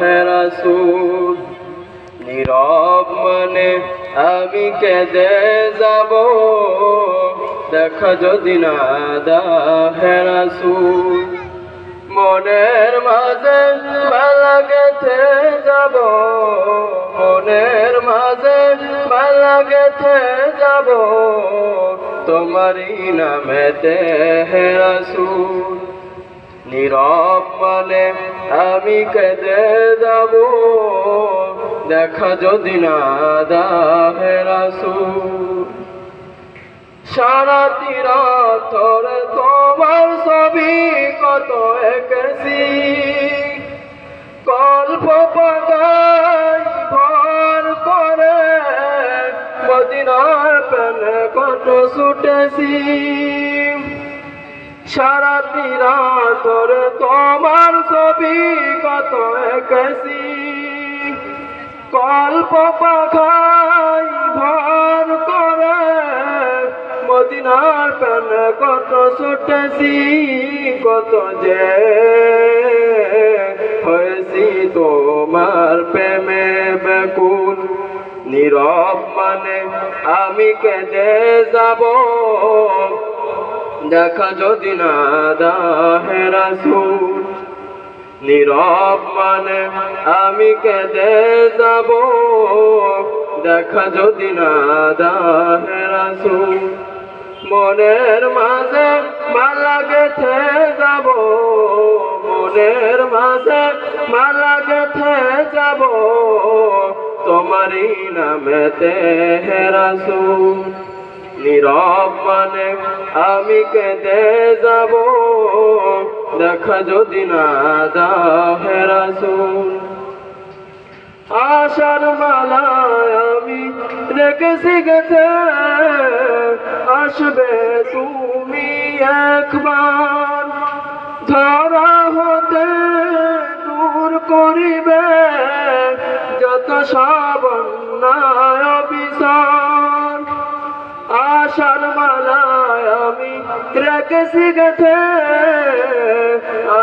হেরাসুল নীরব মানে আমি কেঁদে যাব। দেখা যদি না হেরাসুল মনের মাঝে ভালা গেথে যাব। মনের মাঝে ভালা গেথে যাব। তোমারই নামেতে হেরাসুল মানে আমি কেঁদে যাব। দেখা যদি না হেরাসুল সারা তিরা তোরে তোমার ছবি কত একেছি। কল্প পাতাই ভর করে মদিনার পেনে কত ছুটেছি। সারা তিরা তোমার ছবি কত একেছি। কল্প পাখাই ভর করে মদিনার পেন কত ছুটেছি, কত যে হয়েছি তোমার প্রেমে বেকুল নীরব মানে আমি কেঁদে যাব দেখা যদি না হেরাসুল নীরব মানে আমি কেঁদে যাব। দেখা যদি না হেরাসুল মনের মাঝে মালা গেথে যাব। মনের মাঝে মালা গেথে যাব। তোমারই নামেতে হেরাসুল নীরব মানে আমি কেঁদে যাব। দেখা যদি না হেরাসুল আশার মালায় আমি রেখেছি গেছে আসবে তুমি একবার। ধরা হতে দূর করিবে। যত সাবন্যায় বিচার গেছে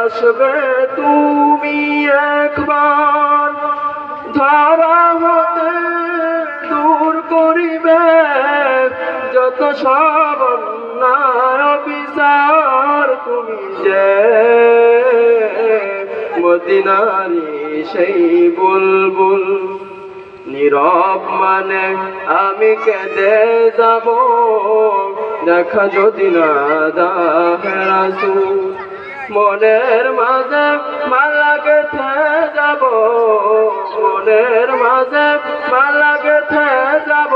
আসবে তুমি একবার। ধারা হতে দূর করিবে যত সাবন্যায় বিচার তুমি যে মদিনারি সেই বুলবুল নীরব মানে আমি কেঁদে যাব। দেখা যদি না হেরাসু মনের মাঝে মালা গেথে যাব। মনের মাঝে মালা গেথে যাব।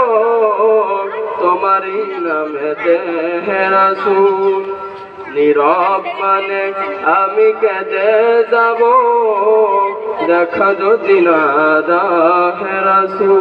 তোমারই নামেতে হেরাসু নীরব মানে আমি কেঁদে যাব। দেখা যদি না হেরাসু